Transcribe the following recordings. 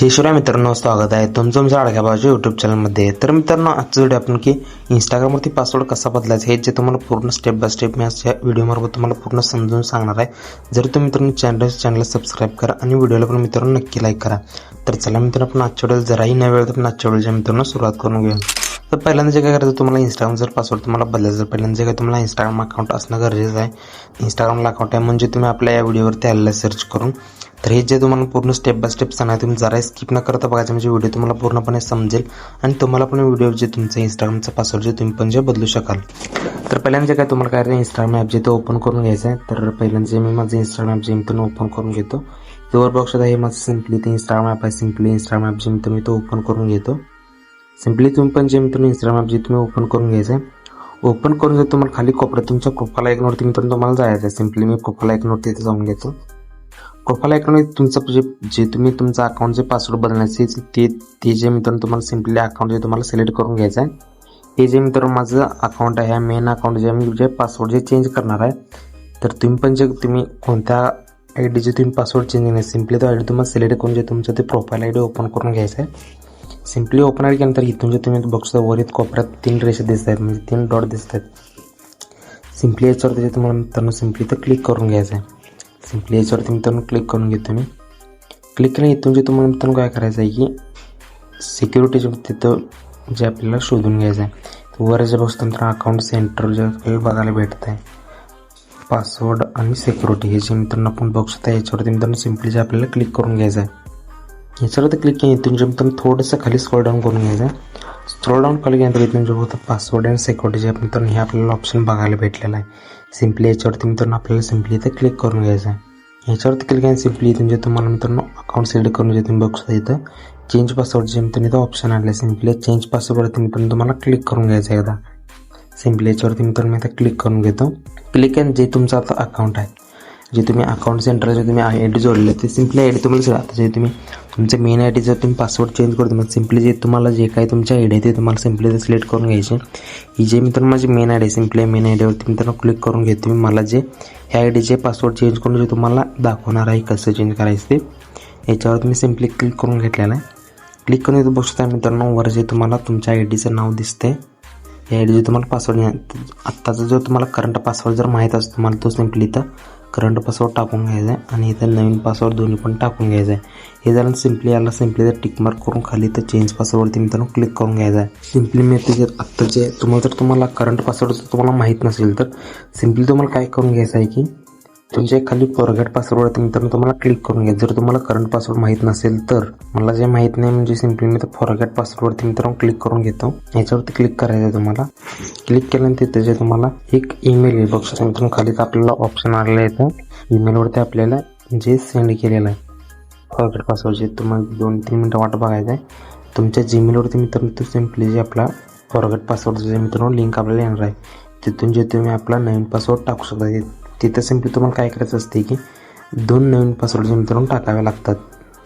जय शिवराय मित्रांनो स्वागत आहे तुमचं तुमच्या अडक्या बाजू यूट्यूब चॅनलमध्ये तर मित्रांनो आजचं व्हिडिओ आपण की इंस्टाग्रामवरती पासवर्ड कसा बदलायचा हे जे तुम्हाला पूर्ण स्टेप बाय स्टेप मी आजच्या व्हिडिओमार्फत तुम्हाला पूर्ण समजून सांगणार आहे. जर तुम्ही मित्रांनो चॅनल चॅनलला सबस्क्राईब करा आणि व्हिडिओला पण मित्रांनो नक्की लाईक करा. तर चला मित्रांनो आपण आजच्या वेळेला जराही न वेळ तर आपण आजच्या व्हिडिओच्या मित्रांनो सुरुवात करून घेऊ. तर पहिल्यांदा जे काय करायचं तुम्हाला इंस्टाग्राम जर पासवर्ड तुम्हाला बदलायचं तर पहिल्यांदा जे काय तुम्हाला इंस्टाग्राम अकाउंट असणं गरजेचं आहे. इंस्टाग्रामला अकाउंट आहे म्हणजे तुम्ही आपल्या या व्हिडिओवरती आलेला सर्च करून तर हे जे तुम्हाला पूर्ण स्टेप बाय स्टेप सांगा तुम्ही जरा स्किप न करता बघायचं म्हणजे व्हिडिओ तुम्हाला पूर्णपणे समजेल आणि तुम्हाला पण व्हिडिओ जे तुमचं इंस्टाग्रामचा पासवर्ड जे तुम्ही पण जे बदलू शकाल. तर पहिल्यांदा काय तुम्हाला काय इंस्टाग्राम ॲप जे ते ओपन करून घ्यायचं आहे तर पहिल्यांदा जे मी माझं इंस्टाग्राम ॲप जे मी तुम्ही ओपन करून घेतो वर बॉक्स हे माझं सिम्पली ते इंस्टाग्राम ॲप आहे सिम्पली इंस्टाग्राम ॲप जे मी तुम्ही तो ओपन करून घेतो. सिम्पली तुम्ही पण जे पण इंस्टाग्राम ॲप जे तुम्ही ओपन करून घ्यायचं आहे ओपन करून जर तुम्हाला खाली कोपऱ्यात तुमच्या प्रोफाईल आयकॉनवरती मित्रांनो तुम्हाला जायचं आहे. सिम्पली मी प्रोफाईल आयकॉनवरती तिथे जाऊन घेतो. प्रोफाईल आयकॉनवरती तुमचं जे जे तुम्ही तुमचं अकाउंट जे पासवर्ड बदलण्याचे ते ते जे मित्रांनो तुम्हाला सिम्पली अकाउंट जे तुम्हाला सिलेक्ट करून घ्यायचं आहे हे जे मित्रांनो माझं अकाउंट आहे मेन अकाउंट जे मी जे पासवर्ड जे चेंज करणार आहे तर तुम्ही पण जे तुम्ही कोणत्या आय डीचे तुम्ही पासवर्ड चेंज नाही सिम्पली तो आय डी तुम्हाला सिलेक्ट करून जे तुमचं ते प्रोफाईल आय डी ओपन करून घ्यायचं आहे सिम्पली ओपन केल्यानंतर इथून जे तुम्ही बघता वरीत कोपऱ्यात तीन रेषा दिसत आहेत म्हणजे तीन डॉट दिसत आहेत. सिम्पली याच्यावर त्याच्या तुम्हाला मित्रांनो सिम्पली तर क्लिक करून घ्यायचं आहे. सिम्पली याच्यावरती मित्रांनो क्लिक करून घेतो मी. क्लिक केलं इथून जे तुम्हाला मित्रांनो काय करायचं आहे की सिक्युरिटीच्या तिथं जे आपल्याला शोधून घ्यायचं आहे. वर जे बघतो मित्रांनो अकाउंट सेंटर जे आपल्याला बघायला भेटत आहे पासवर्ड आणि सिक्युरिटी हे जे मित्रांनो आपण बघू शकता याच्यावरती मित्रांनो सिम्पली जे आपल्याला क्लिक करून घ्यायचं आहे. याच्यावरती क्लिक केलं इथून जे मित्रांनो थोडंसं खाली स्क्रॉल डाऊन करून घ्यायचं. स्क्रॉल डाऊन केलं गेल्यानंतर इथून जे पासवर्ड आणि सिक्युरिटी जे मित्रांनो हे आपल्याला ऑप्शन बघायला भेटलेला आहे. सिम्पली याच्यावरती मित्रांनो आपल्याला सिम्पली इथं क्लिक करून घ्यायचं आहे. याच्यावरती क्लिक केलं सिम्पली इथून जे तुम्हाला मित्रांनो अकाउंट सिलेक्ट करून जे तुम्ही बघू शकता इथं चेंज पासवर्ड जे मित्रांनो इथं ऑप्शन आले सिम्पली चेंज पासवर्डवरती मित्रांनो तुम्हाला क्लिक करून घ्यायचं आहे एकदा. सिम्पली याच्यावरती मित्रांनो मी आता क्लिक करून घेतो. क्लिक अँड जे तुमचं आता अकाउंट आहे जे तुम्ही अकाउंट सेंटर जे तुम्ही आय डी जोडले ते सिम्पली आय डी तुम्हाला आता जे तुम्ही तुमचे मेन आय डी जर तुम्ही पासवर्ड चेंज करतो मग सिम्पली जे तुम्हाला जे काही तुमच्या आय डी आहे ते तुम्हाला सिम्पली ते सिलेक्ट करून घ्यायचे. ही जे मित्रांनो माझी main I D simply main I डीवरती मित्रांनो क्लिक करून घेतो. मी मला जे ह्या आय डीचे पासवर्ड चेंज करून जे तुम्हाला दाखवणार आहे कसं चेंज करायचं ते याच्यावर तुम्ही सिम्पली क्लिक करून घेतलेलं आहे. क्लिक करून बघू शकता मित्रांनो वर जे तुम्हाला तुमच्या आय डीचं नाव दिसतंय या आय डी तुम्हाला पासवर्ड आत्ताचा जो तुम्हाला करंट पासवर्ड जर माहीत असतो तुम्हाला तो सिम्पली इथं करंट पासवर्ड टाकून घ्यायचा आहे आणि इथं नवीन पासवर्ड दोन्ही पण टाकून घ्यायचा आहे. हे झालं सिम्पली याला सिम्पली जर टिक मार्क करून खाली तर चेंज पासवर्डवरती मित्रांनो क्लिक करून घ्यायचा आहे. सिम्पली मी ते जर आत्ताचे तुम्हाला जर तुम्हाला करंट पासवर्ड जर तुम्हाला माहीत नसेल तर सिम्पली तुम्हाला काय करून घ्यायचं आहे की तुमच्या खाली फॉरगेट पासवर्डवरती मित्रांनो तुम्हाला क्लिक करून घ्या. जर तुम्हाला करंट पासवर्ड माहीत नसेल तर. मला जे माहीत नाही म्हणजे सिम्पली मी तर फॉरगेट पासवर्डवरती मित्रांनो क्लिक करून घेतो. याच्यावरती क्लिक करायचं आहे तुम्हाला. क्लिक केल्यानंतर त्याचे तुम्हाला एक ईमेल येईल बघू मित्रांनो खाली आपल्याला ऑप्शन आलेलं येतं ईमेलवरती आपल्याला जे सेंड केलेलं आहे. फॉरगेट पासवर्डचे तुम्हाला दोन तीन मिनटं वाट बघायचं आहे. तुमच्या जीमेलवरती मित्रांनो तो सिम्पली जे आपला फॉरगेट पासवर्डचे मित्रांनो लिंक आपल्याला येणार आहे. तिथून जे तुम्ही आपला नवीन पासवर्ड टाकू शकता. तिथं सिम्पली तुम्हाला काय करायचं असते की दोन नवीन पासवर्ड मित्रांनो टाकावे लागतात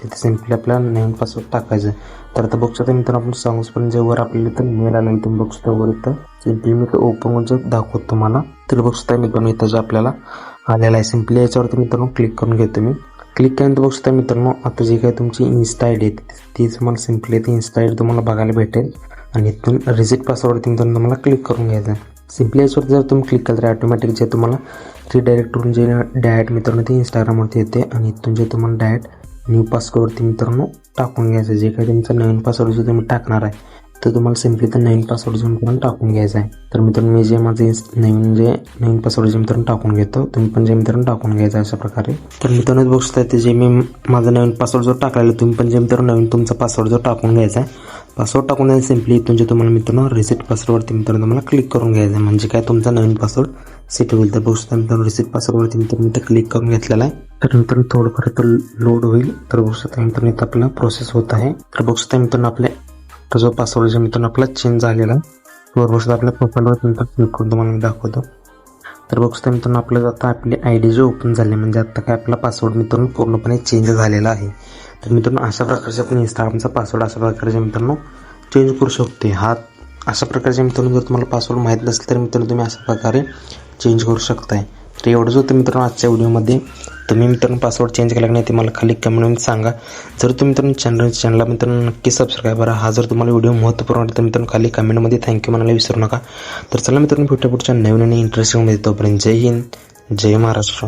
तिथे सिम्पली आपल्याला नवीन पासवर्ड टाकायचं तर आता बघू शकता मित्रांनो आपण सांगूसपर्यंत जे वर आपल्याला इथं मेल आला तुम्ही बघू शकता वर इथं. सिम्पली मी ओपन करून दाखवतो तुम्हाला तर बघू शकता मित्रांनो इथं जो आपल्याला आलेला आहे सिम्पली याच्यावरती मित्रांनो क्लिक करून घेतो मी क्लिक केल्यानंतर बघू शकता मित्रांनो आता जे काही तुमची इन्स्टा आय डी आहे ती तुम्हाला सिम्पली ती इन्स्टा आय डी तुम्हाला बघायला भेटेल. आणि इथून रिजिट पासवर्डवरती मित्रांनो तुम्हाला क्लिक करून घ्यायचं सिम्पली याच्यावरती जर तुम्ही क्लिक केलं तर ऑटोमॅटिक जे तुम्हाला ते करून जे डायट मित्रांनो ते इंस्टाग्रामवरती येते. आणि इथून जे तुम्हाला डायट न्यू पासवर्डवरती मित्रांनो टाकून घ्यायचं. जे काही तुमचं नवीन पासवर्ड जो तुम्ही टाकणार आहे तर तुम्हाला सिम्पली तर नवीन पासवर्ड जे पण टाकून घ्यायचा आहे. तर मित्रांनो मी जे माझे नवीन जे नवीन पासवर्ड जे मित्रांनो टाकून घेतो तुम्ही पण जे मित्रांनो टाकून घ्यायचं अशा प्रकारे. तर मित्रांनो बघू शकता ते जे मी माझा नवीन पासवर्ड जो टाकलेला तुम्ही पण जे मित्रांनो नवीन तुमचा पासवर्ड जो टाकून घ्यायचा आहे पासवर्ड टाकून द्या सिम्पली इथून तुम्हाला मित्रांनो रिसिट पासवर्डवरती मित्रांनो तुम्हाला क्लिक करून घ्यायचं आहे म्हणजे काय? तुमचा नवीन पासवर्ड सेट होईल. तर बघू शकता मित्रांनो रिसिट पासवर्डवरती मित्रांनो इथं क्लिक करून घेतलेला आहे. तर मित्रांनो थोडंफार इथं लोड होईल. तर बघू शकता मित्रांनो इथं आपला प्रोसेस होत आहे. तर बघू शकता मित्रांनो आपल्या जो पासवर्ड जो मित्रांनो आपला चेंज झालेला आहे. बघू शकता आपल्या प्रोफाईलवर नंतर क्लिक करून तुम्हाला मी दाखवतो. तर बघू शकता मित्रांनो आपलं आता आपली आय डी जे ओपन झाली म्हणजे आता काय आपला पासवर्ड मित्रांनो पूर्णपणे चेंज झालेला आहे. तर मित्रांनो अशा प्रकारचे आपण इंस्टाग्रामचा पासवर्ड अशा प्रकारचे मित्रांनो चेंज करू शकते. हा अशा प्रकारचे मित्रांनो जर तुम्हाला पासवर्ड माहीत नसेल तर मित्रांनो तुम्ही अशा प्रकारे चेंज करू शकताय. तर एवढंच होतं मित्रांनो आजच्या व्हिडिओमध्ये. तुम्ही मित्रांनो पासवर्ड चेंज केला की नाही ते मला खाली कमेंटमध्ये सांगा. जर तुम्ही मित्रांनो चॅनल चॅनलला मित्रांनो नक्की सबस्क्राईब करा. हा जर तुम्हाला व्हिडिओ महत्त्वपूर्ण वाटतं तर मित्रांनो खाली कमेंटमध्ये थँक्यू म्हणायला विसरू नका. तर चला मित्रांनो पुढच्या पुढच्या नवीन आणि इंटरेस्टिंगमध्ये तोपर्यंत जय हिंद जय महाराष्ट्र.